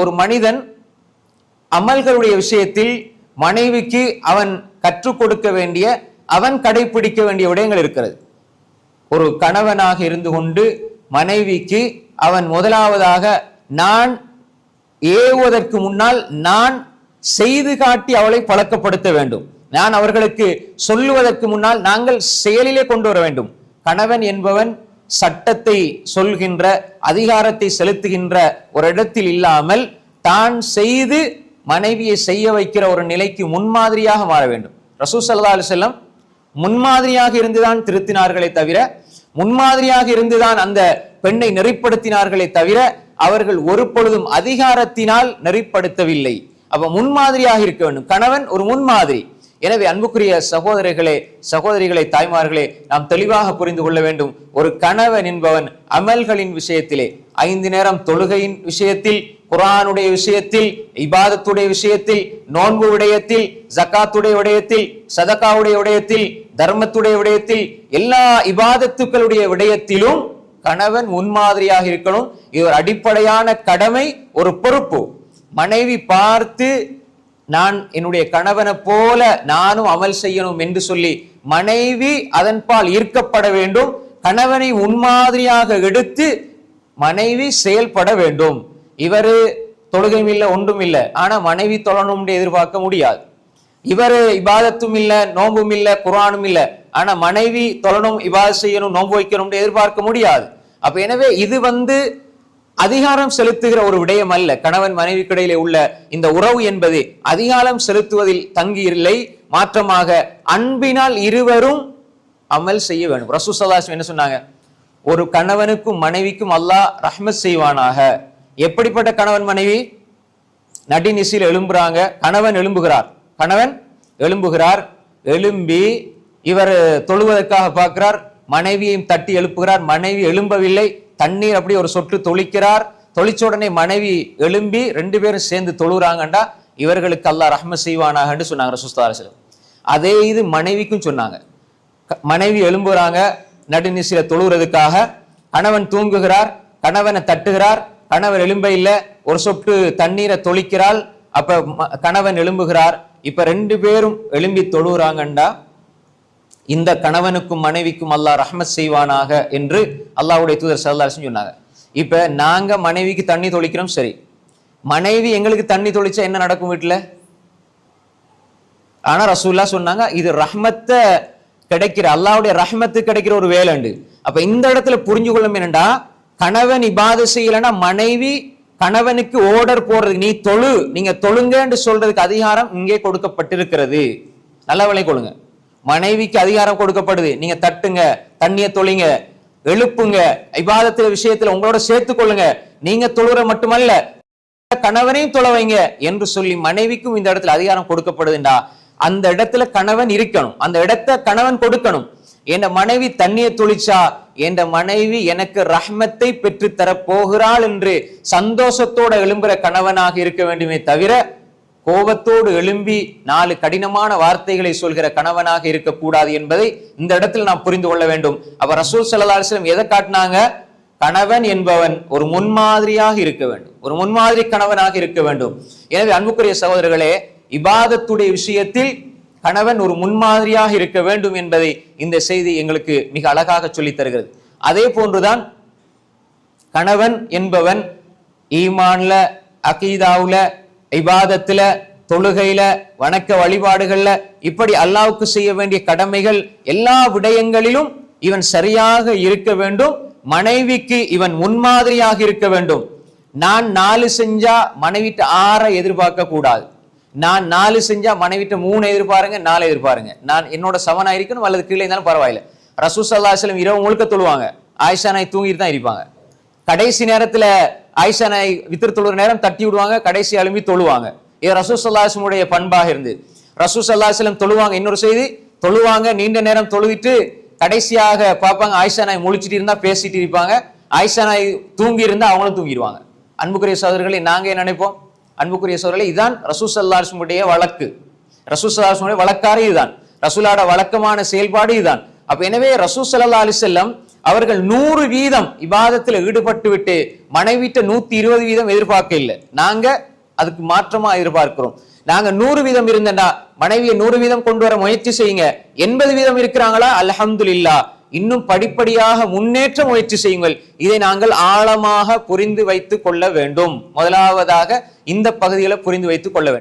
ஒரு மனிதன் அமல்களுடைய விஷயத்தில் மனைவிக்கு அவன் கற்றுக் கொடுக்க வேண்டிய அவன் கடைபிடிக்க வேண்டிய விடயங்கள் இருக்கிறது. ஒரு கணவனாக இருந்து கொண்டு மனைவிக்கு அவன் முதலாவதாக நான் ஏவுவதற்கு முன்னால் நான் செய்து காட்டி அவளை பழக்கப்படுத்த வேண்டும். நான் அவர்களுக்கு சொல்லுவதற்கு முன்னால் நாங்கள் செயலிலே கொண்டு வர வேண்டும். கணவன் என்பவன் சட்டத்தை சொல்கின்ற அதிகாரத்தை செலுத்துகின்ற ஒரு இடத்தில் இல்லாமல் தான் செய்து மனைவியை செய்ய வைக்கிற ஒரு நிலைக்கு முன்மாதிரியாக மாற வேண்டும். ரசூ சல்லா செல்லம் முன்மாதிரியாக இருந்துதான் திருத்தினார்களே தவிர முன்மாதிரியாக இருந்துதான் அந்த பெண்ணை நெறிப்படுத்தினார்களே தவிர அவர்கள் ஒரு பொழுதும் அதிகாரத்தினால் நெறிப்படுத்தவில்லை. அப்ப முன்மாதிரியாக இருக்க வேண்டும். கணவன் ஒரு முன்மாதிரி. எனவே அன்புக்குரிய சகோதரிகளே சகோதரிகளை தாய்மார்களே நாம் தெளிவாக புரிந்து கொள்ள வேண்டும். ஒரு கணவன் என்பவன் அமல்களின் விஷயத்திலே ஐந்து நேரம் தொழுகையின் விஷயத்தில் குரானுடைய விஷயத்தில் இபாதத்துடைய விஷயத்தில் நோன்பு விடயத்தில் ஜக்காத்துடைய விடயத்தில் சதக்காவுடைய விடயத்தில் தர்மத்துடைய விடயத்தில் எல்லா இபாதத்துக்களுடைய விடயத்திலும் கணவன் முன்மாதிரியாக இருக்கணும். இது ஒரு அடிப்படையான கடமை ஒரு பொறுப்பு. மனைவி பார்த்து நான் என்னுடைய கணவனை போல நானும் அமல் செய்யணும் என்று சொல்லி மனைவி அதன்பால் ஈர்க்கப்பட வேண்டும். கணவனை உன்மாதிரியாக எடுத்து மனைவி செயல்பட வேண்டும். இவர் தொழுகையும் இல்லை ஒன்றும் இல்லை. ஆனால் மனைவி தொழணும் எதிர்பார்க்க முடியாது. இவர் இபாதத்தும் இல்லை நோம்பும் இல்லை குரானும் இல்லை. ஆனால் மனைவி தொழணும் இபாதத் செய்யணும் நோன்பு வைக்கணும் எதிர்பார்க்க முடியாது. அப்போ எனவே இது வந்து அதிகாரம் செலுத்துகிற ஒரு விடயம் அல்ல. கணவன் மனைவிக்கிடையிலே உள்ள இந்த உறவு என்பது அதிகாரம் செலுத்துவதில் தங்கி இல்லை மாற்றமாக அன்பினால் இருவரும் அமல் செய்ய வேண்டும். ரசூ சல்லாஸ் என்ன சொன்னாங்க? ஒரு கணவனுக்கும் மனைவிக்கும் அல்லாஹ் ரஹ்மத் செய்வானாக. எப்படிப்பட்ட கணவன் மனைவி? நடிநிசையில் எழும்புறாங்க. கணவன் எழும்புகிறார். கணவன் எழும்புகிறார். எழும்பி இவர் தொழுவதற்காக பார்க்கிறார். மனைவியையும் தட்டி எழுப்புகிறார். மனைவி எழும்பவில்லை. தண்ணீர் அப்படி ஒரு சொட்டு தொளிக்கிறார். தொளிச்ச உடனே மனைவி எழும்பி ரெண்டு பேரும் சேர்ந்து தொழுகிறாங்கண்டா இவர்களுக்கு அல்லாஹ் ரஹ்ம செய்வானாகன்னு சொன்னாங்க ரசூஸ்தாரசு அதே இது மனைவிக்கும் சொன்னாங்க. க- மனைவி எழும்புறாங்க. நடுநிசில தொழுகிறதுக்காக கணவன் தூங்குகிறார். கணவனை தட்டுகிறார். கணவன் எழும்ப இல்லை. ஒரு சொட்டு தண்ணீரை தொளிக்கிறாள். அப்ப ம- கணவன் எழும்புகிறார். இப்ப ரெண்டு பேரும் எழும்பி தொழுகிறாங்கண்டா இந்த கணவனுக்கும் மனைவிக்கும் அல்லாஹ் ரஹ்மத் செய்வானாக என்று அல்லாஹுடைய தூதர் சல்லாசன் சொன்னாங்க. இப்ப நாங்க மனைவிக்கு தண்ணி தொளிக்கிறோம் சரி. மனைவி எங்களுக்கு தண்ணி தொளிச்சா என்ன நடக்கும் வீட்டுல ஆனா ரசூல்லா சொன்னாங்க இது ரஹ்மத்தை கிடைக்கிற அல்லாவுடைய ரஹ்மத்து கிடைக்கிற ஒரு வேலைண்டு. அப்ப இந்த இடத்துல புரிஞ்சு கொள்ளும் என்னண்டா கணவன் இபாது செய்யலைன்னா மனைவி கணவனுக்கு ஓர்டர் போடுறது நீ தொழு நீங்க தொழுங்கன்னு சொல்றதுக்கு அதிகாரம் இங்கே கொடுக்கப்பட்டிருக்கிறது. நல்ல விலை கொள்ளுங்க மனைவிக்கு அதிகாரம் கொடுக்கப்படுது. நீங்க தட்டுங்க தண்ணிய தொழிங்க எழுப்புங்க இபாதத்துல விஷயத்துல உங்களோட சேர்த்துக் கொள்ளுங்க. நீங்க தொழுற மட்டுமல்ல கணவனையும் தொலை வைங்க என்று சொல்லி மனைவிக்கும் இந்த இடத்துல அதிகாரம் கொடுக்கப்படுதுண்டா. அந்த இடத்துல கணவன் இருக்கணும். அந்த இடத்த கணவன் கொடுக்கணும். என் மனைவி தண்ணியை துளிச்சா என் மனைவி எனக்கு ரஹ்மத்தை பெற்று தர போகிறாள் என்று சந்தோஷத்தோட எழும்புற கணவனாக இருக்க வேண்டுமே தவிர கோபத்தோடு எழும்பி நாலு கடினமான வார்த்தைகளை சொல்கிற கணவனாக இருக்கக்கூடாது என்பதை இந்த இடத்தில் நாம் புரிந்து கொள்ள வேண்டும். அப்ப ரசூல் சல்லாஸ்லம் எதை காட்டினாங்க? கணவன் என்பவன் ஒரு முன்மாதிரியாக இருக்க வேண்டும். ஒரு முன்மாதிரி கணவனாக இருக்க வேண்டும். எனவே அன்புக்குரிய சகோதரர்களே இபாதத்துடைய விஷயத்தில் கணவன் ஒரு முன்மாதிரியாக இருக்க வேண்டும் என்பதை இந்த செய்தி எங்களுக்கு மிக அழகாக சொல்லித் தருகிறது. அதே போன்றுதான் கணவன் என்பவன் ஈமான்ல அகீதாவுல இபாதத்துல தொழுகையில வணக்க வழிபாடுகள்ல இப்படி அல்லாவுக்கு செய்ய வேண்டிய கடமைகள் எல்லா விடயங்களிலும் இவன் சரியாக இருக்க வேண்டும். மனைவிக்கு இவன் முன்மாதிரியாக இருக்க வேண்டும். நான் நாலு செஞ்சா மனைவிட்டு ஆற எதிர்பார்க்க கூடாது. நான் நாலு செஞ்சா மனைவிட்டு மூணு எதிர்பாருங்க நாலு எதிர்பாருங்க. நான் என்னோட சமனா இருக்கணும் அல்லது கீழே இருந்தாலும் பரவாயில்ல. ரசூல் இரவு முழுக்க தொழுவாங்க. ஆயிஷா நாய் தூங்கிட்டு தான் இருப்பாங்க. கடைசி நேரத்துல ஆயிஷா வித்திரு தொழுற நேரம் தட்டி விடுவாங்க கடைசி அலும்பி தொழுவாங்க. இது ரசூஸ் சல்லாஹமுடைய பண்பாக இருந்து. ரசூல் சல்லாஹலம் தொழுவாங்க. இன்னொரு செய்தி தொழுவாங்க நீண்ட நேரம் தொழுவிட்டு கடைசியாக பார்ப்பாங்க ஆயிஷா நாய் முழிச்சிட்டு இருந்தா பேசிட்டு இருப்பாங்க. ஆயிஷா நாய் தூங்கி இருந்தா அவங்களும் தூங்கிடுவாங்க. அன்புக்குரிய சகோதரர்களை நாங்க என்ன நினைப்போம்? அன்புக்குரிய சகோதரர்களை இதுதான் ரசூஸ் சல்லாஹமுடைய வழக்கு. ரசூஸ் சல்லாஹமுடைய வழக்காறு இதுதான். ரசூலாட வழக்கமான செயல்பாடு இதுதான். அப்ப எனவே ரசூல் சல்லா அலிசல்லம் அவர்கள் நூறு வீதம் விவாதத்தில் ஈடுபட்டு விட்டு மனைவிட்ட நூத்தி இருபது வீதம் எதிர்பார்க்க இல்லை நாங்க அதுக்கு மாற்றமா எதிர்பார்க்கிறோம். நாங்க நூறு வீதம் இருந்தேன்டா மனைவியை நூறு வீதம் கொண்டு வர முயற்சி செய்யுங்க. எண்பது வீதம் இருக்கிறாங்களா? அல்ஹம்துலில்லா இன்னும் படிப்படியாக முன்னேற்ற முயற்சி செய்யுங்கள். இதை நாங்கள் ஆழமாக புரிந்து வைத்துக் கொள்ள வேண்டும். முதலாவதாக இந்த பகுதிகளை புரிந்து வைத்துக் கொள்ள வேண்டும்.